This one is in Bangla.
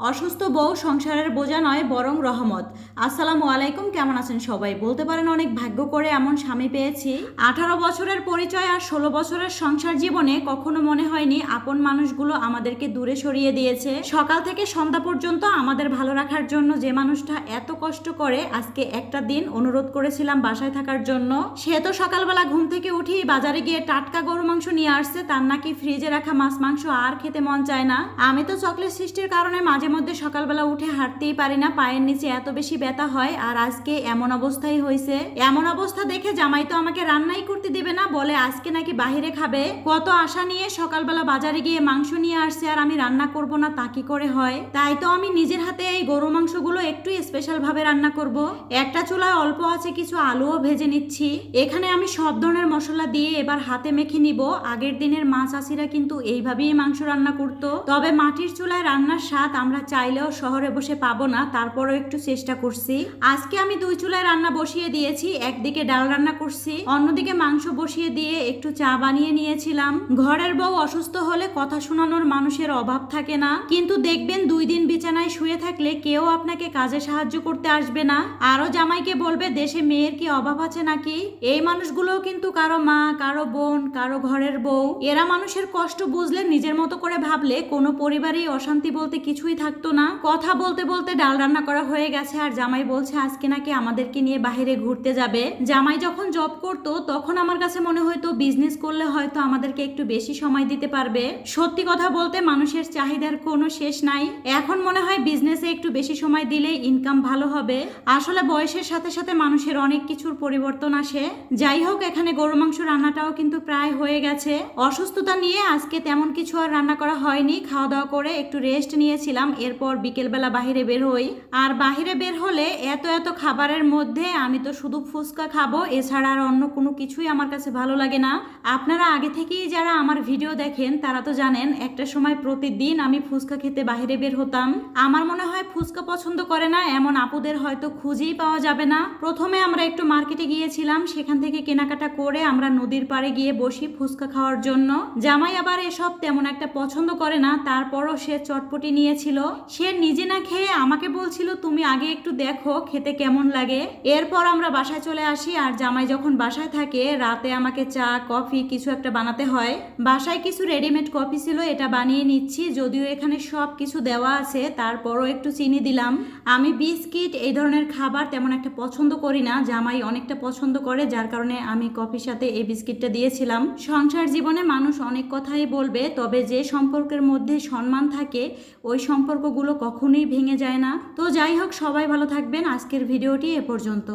অসুস্থ বউ সংসারের বোঝা নয়, বরং রহমত। আসসালামু আলাইকুম, কেমন আছেন সবাই? বলতে পারেন অনেক ভাগ্য করে এমন স্বামী পেয়েছি। আঠারো বছরের পরিচয় আর ষোলো বছরের সংসার জীবনে কখনো মনে হয়নি আপন মানুষগুলো আমাদেরকে দূরে সরিয়ে দিয়েছে। সকাল থেকে সন্ধ্যা পর্যন্ত আমাদের ভালো রাখার জন্য যে মানুষটা এত কষ্ট করে আজকে একটা দিন অনুরোধ করেছিলাম বাসায় থাকার জন্য। সে তো সকালবেলা ঘুম থেকে উঠি বাজারে গিয়ে টাটকা গরু মাংস নিয়ে আসছে, তার নাকি ফ্রিজে রাখা মাছ মাংস আর খেতে মন চায় না। আমি তো চকলেট সৃষ্টির কারণে মাঝে মধ্যে সকালবেলা উঠে হাঁটতেই পারি না, পায়ের নিচে এত বেশি ব্যথা হয়, আর আজকে এমন অবস্থাই হয়েছে। এমন অবস্থা দেখে জামাই তো আমাকে রান্নাই করতে দিবে না, বলে আজকে নাকি বাহিরে খাবে। কত আশা নিয়ে সকালবেলা বাজারে গিয়ে মাংস নিয়ে আসছে, আর আমি রান্না করব না, তা কি করে হয়? তাই তো আমি নিজের হাতে এই গরু মাংসগুলো একটু স্পেশাল ভাবে রান্না করব। একটা চুলায় অল্প আছে কিছু আলুও ভেজে নিচ্ছি। এখানে আমি সব ধরনের মশলা দিয়ে এবার হাতে মেখে নিব। আগের দিনের মা চাষিরা কিন্তু এইভাবেই মাংস রান্না করতো। তবে মাটির চুলায় রান্নার স্বাদ আমরা চাইলেও শহরে বসে পাবো না, তারপরও একটু চেষ্টা করছি। আজকে আমি দুই চুলায় রান্না বসিয়ে দিয়েছি, একদিকে ডাল রান্না করছি, অন্যদিকে মাংস বসিয়ে দিয়ে একটু চা বানিয়ে নিয়েছিলাম। ঘরের বউ অসুস্থ হলে কথা শোনানোর মানুষের অভাব থাকে না, কিন্তু দেখবেন দুই দিন বিছানায় শুয়ে থাকলে কেউ আপনাকে কাজে সাহায্য করতে আসবে না? আরও জামাইকে বলবে, দেশে মেয়ের কি অভাব আছে নাকি? এই মানুষগুলোও কিন্তু কারও মা, কারও বোন, কারও ঘরের বউ। এরা মানুষের কষ্ট বুঝলে নিজের মতো করে ভাবলে কোনো পরিবারেই অশান্তি বলতে কিছুই থাকতো না। কথা বলতে বলতে ডাল রান্না করা হয়ে গেছে আর জামাই বলছে, আজকে নাকি আমাদেরকে নিয়ে বাইরে ঘুরতে যাবে। জামাই যখন জব করতো, তখন আমার কাছে মনে হয়তো বিজনেস করলে হয়তো আমাদেরকে একটু বেশি সময় দিতে পারবে। সত্যি কথা বলতে মানুষের চাহিদার কোনো শেষ নাই। এখন মনে হয় বিজনেসে একটু বেশি সময় দিলে ইনকাম ভালো হবে? আসলে বয়সের সাথে সাথে মানুষের অনেক কিছুর পরিবর্তন আসে। যাই হোক, এখানে গরু মাংস রান্নাটাও কিন্তু প্রায় হয়ে গেছে। অসুস্থতা নিয়ে আজকে তেমন কিছু আর রান্না করা হয়নি। খাওয়া দাওয়া করে একটু রেস্ট নিয়েছিলাম, এরপর বিকেলবেলা বাহিরে বের হই। আর বাহিরে বের হলে এত এত খাবারের মধ্যে আমি তো শুধু ফুচকা খাব, এছাড়া আর অন্য কোনো কিছুই আমার কাছে ভালো লাগে না। আপনারা আগে থেকেই যারা আমার ভিডিও দেখেন, তারা তো জানেন, একটা সময় প্রতিদিন আমি ফুচকা খেতে বাহিরে বের হতাম। আমার মনে হয় ফুচকা পছন্দ করে না, এমন আপুদের হয়তো খুঁজেই পাওয়া যাবে না। প্রথমে আমরা একটু মার্কেটে গিয়েছিলাম, সেখান থেকে কেনাকাটা করে আমরা নদীর পাড়ে গিয়ে বসি ফুচকা খাওয়ার জন্য। জামাই আবার এসব তেমন একটা পছন্দ করে না, তারপরও সে চটপটি নিয়েছিল। সে নিজে না খেয়ে আমাকে বলছিল, তুমি আগে একটু দেখো খেতে কেমন লাগে। এরপর আমরা বাসায় চলে আসি, আর জামাই যখন বাসায় থাকে, রাতে আমাকে চা, কফি কিছু একটা বানাতে হয়। বাসায় কিছু রেডিমেড কফি ছিল, এটা বানিয়ে নিচ্ছি, যদিও এখানে সব কিছু দেওয়া আছে তারপরও একটু চিনি দিলাম। আমি বিস্কিট এই ধরনের খাবার তেমন একটা পছন্দ করি না। জামাই অনেকটা পছন্দ করে, যার কারণে আমি কফির সাথে এই বিস্কিটটা দিয়েছিলাম। সংসার জীবনে মানুষ অনেক কথাই বলবে, তবে যে সম্পর্কের মধ্যে সম্মান থাকে, ওই সম্পর্কগুলো কখনোই ভেঙে যায় না। তো যাই হোক, সবাই ভালো থাকবেন। আজকের ভিডিওটি এ পর্যন্ত।